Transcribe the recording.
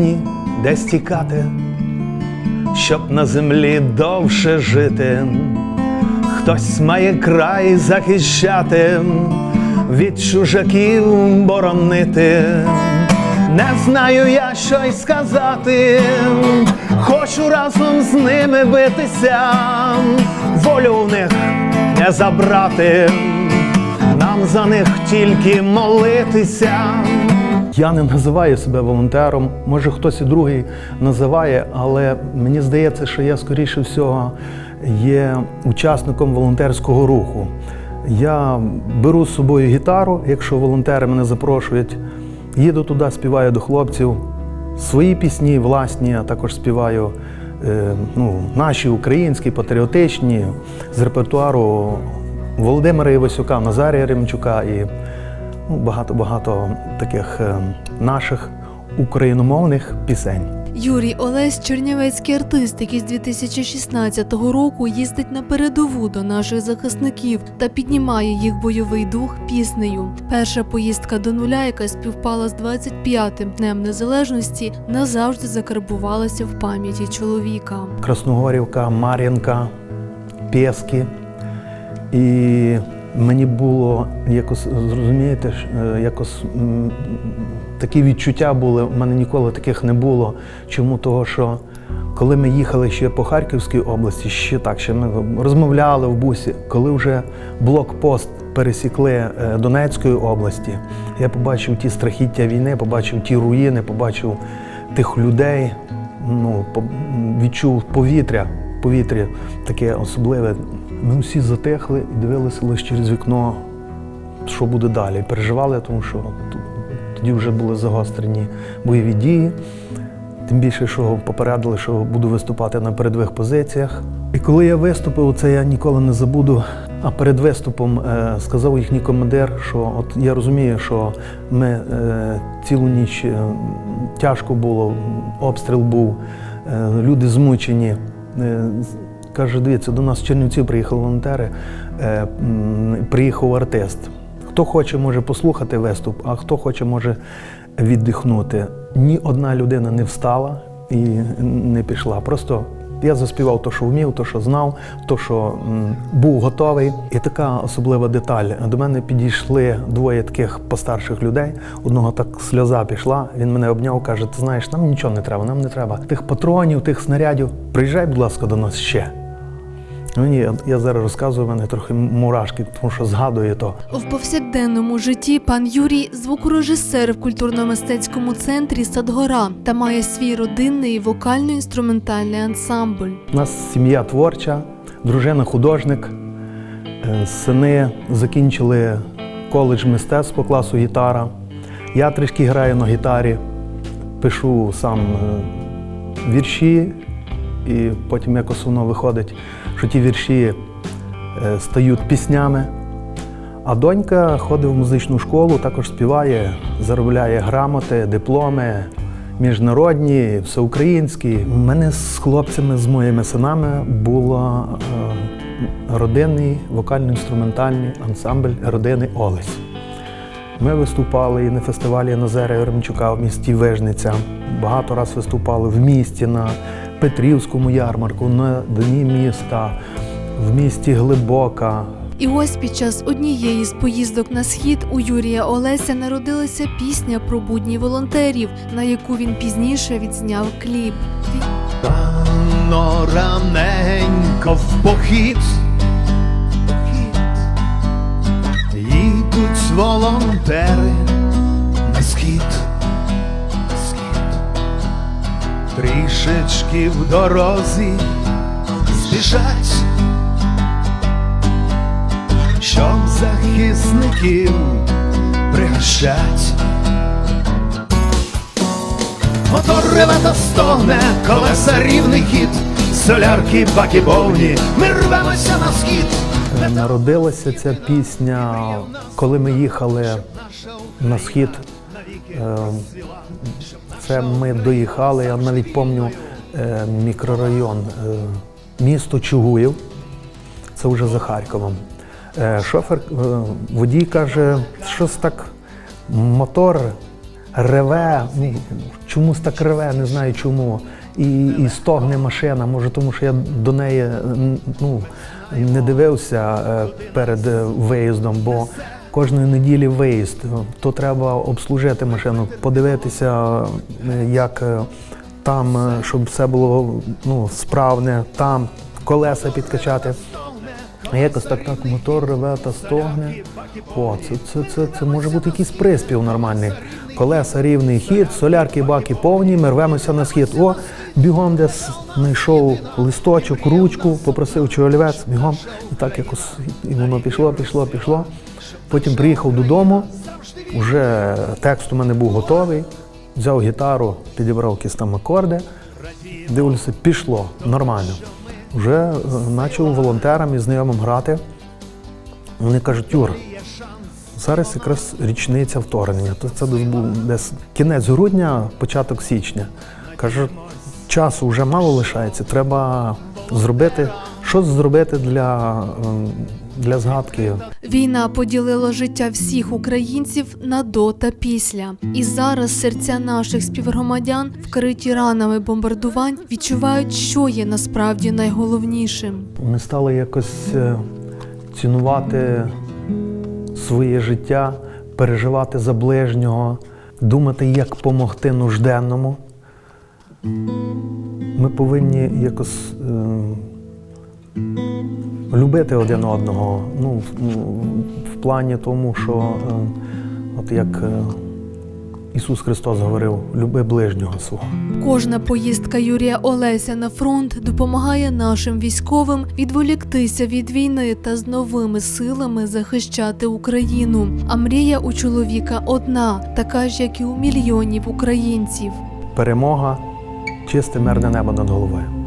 дні десь тікати, щоб на землі довше жити. Хтось має край захищати, від чужаків боронити. Не знаю я, що й сказати, хочу разом з ними битися, волю у них не забрати, нам за них тільки молитися. Я не називаю себе волонтером, може хтось і другий називає, але мені здається, що я скоріше всього є учасником волонтерського руху. Я беру з собою гітару, якщо волонтери мене запрошують, їду туди, співаю до хлопців свої пісні, власні, а також співаю е, ну, наші українські, патріотичні з репертуару Володимира Івасюка, Назарія Ремчука і ну, багато-багато таких е, наших україномовних пісень. Юрій Олесь чернівецький артист, який з 2016 року їздить на передову до наших захисників та піднімає їх бойовий дух піснею. Перша поїздка до нуля, яка співпала з 25-м днем незалежності, назавжди закарбувалася в пам'яті чоловіка. Красногорівка, Мар'їнка, Пєски. І мені було якось, зрозумієте, е, якось такі відчуття були, в мене ніколи таких не було. Чому? Того, що коли ми їхали ще по Харківській області, ще так, ще ми розмовляли в бусі, коли вже блокпост пересікли е, Донецької області, я побачив ті страхіття війни, побачив ті руїни, побачив тих людей, ну, відчув повітря, повітря таке особливе. Ми всі затихли і дивилися лише через вікно, що буде далі. Переживали, тому що тоді вже були загострені бойові дії. Тим більше, що попередили, що буду виступати на передових позиціях. І коли я виступив, це я ніколи не забуду. А перед виступом е, сказав їхній командир, що от я розумію, що ми е, цілу ніч е, тяжко було, обстріл був, люди змучені. Каже, дивіться, до нас Чернівців приїхали волонтери, е, приїхав артист. Хто хоче, може послухати виступ, а хто хоче, може віддихнути. Ні одна людина не встала і не пішла. Просто я заспівав то, що вмів, то, що знав, то, що був готовий. І така особлива деталь. До мене підійшли двоє таких постарших людей. Одного так сльоза пішла. Він мене обняв, каже: Ти знаєш, нам нічого не треба, нам не треба тих патронів, тих снарядів. Приїжджай, будь ласка, до нас ще. Мені я, я зараз розказую, мене трохи мурашки, тому що згадую то. В повсякденному житті пан Юрій звукорежисер в культурно-мистецькому центрі Садгора та має свій родинний вокально-інструментальний ансамбль. У нас сім'я творча, дружина художник. Е, Сини закінчили коледж мистецтв по класу гітара. Я трішки граю на гітарі, пишу сам е, вірші, і потім якось воно виходить, що ті вірші е, стають піснями. А донька ходить в музичну школу, також співає, заробляє грамоти, дипломи міжнародні, всеукраїнські. У мене з хлопцями, з моїми синами, було е, родинний вокально-інструментальний ансамбль родини Олесь. Ми виступали і на фестивалі Назара Еремчука в місті Вижниця. Багато раз виступали в місті на Петрівському ярмарку, на Дні міста, в місті Глибока, І ось під час однієї з поїздок на схід у Юрія Олеся народилася пісня про будні волонтерів, на яку він пізніше відзняв кліп. Рано раненько в похід. Їдуть волонтери на схід, Трішечки в дорозі збіжать, щоб захисників пригощать. Мотор ревета стогне, колеса рівний хід, солярки, баки повні, ми рвемося на схід. Народилася ця пісня, коли ми їхали на схід. Це ми доїхали, я навіть пам'ятаю е, мікрорайон, е, місто Чугуїв, це вже за Харковом. Е, Шофер, водій каже, щось так мотор реве, ну, чомусь так реве, не знаю чому. І, і стогне машина, може, тому що я до неї ну, не дивився перед виїздом, бо кожної неділі виїзд. То треба обслужити машину, подивитися, е, як е, там, е, щоб все було ну, справне, там колеса підкачати. Якось так так мотор реве та стогне. О, це, це, це, це може бути якийсь приспів нормальний. Колеса рівний хід, солярки, баки повні, ми рвемося на схід. О, бігом десь знайшов листочок, ручку, попросив чи бігом. І так якось і воно пішло, пішло, пішло. Потім приїхав додому, вже текст у мене був готовий. Взяв гітару, підібрав якісь там акорди. Дивлюся, пішло нормально. Вже е, почав волонтерам і знайомим грати. Вони кажуть, Юр, зараз якраз річниця вторгнення. То це десь був десь кінець грудня, початок січня. Каже, часу вже мало лишається, треба зробити щось зробити для, ем, для згадки. Війна поділила життя всіх українців на до та після. І зараз серця наших співгромадян, вкриті ранами бомбардувань, відчувають, що є насправді найголовнішим. Ми стали якось е, цінувати своє життя, переживати за ближнього, думати, як допомогти нужденному. Ми повинні якось е, любити один одного. Ну, в, ну, в плані тому, що е, от як е, Ісус Христос говорив, люби ближнього свого. Кожна поїздка Юрія Олеся на фронт допомагає нашим військовим відволіктися від війни та з новими силами захищати Україну. А мрія у чоловіка одна, така ж, як і у мільйонів українців. Перемога, чисте мирне небо над головою.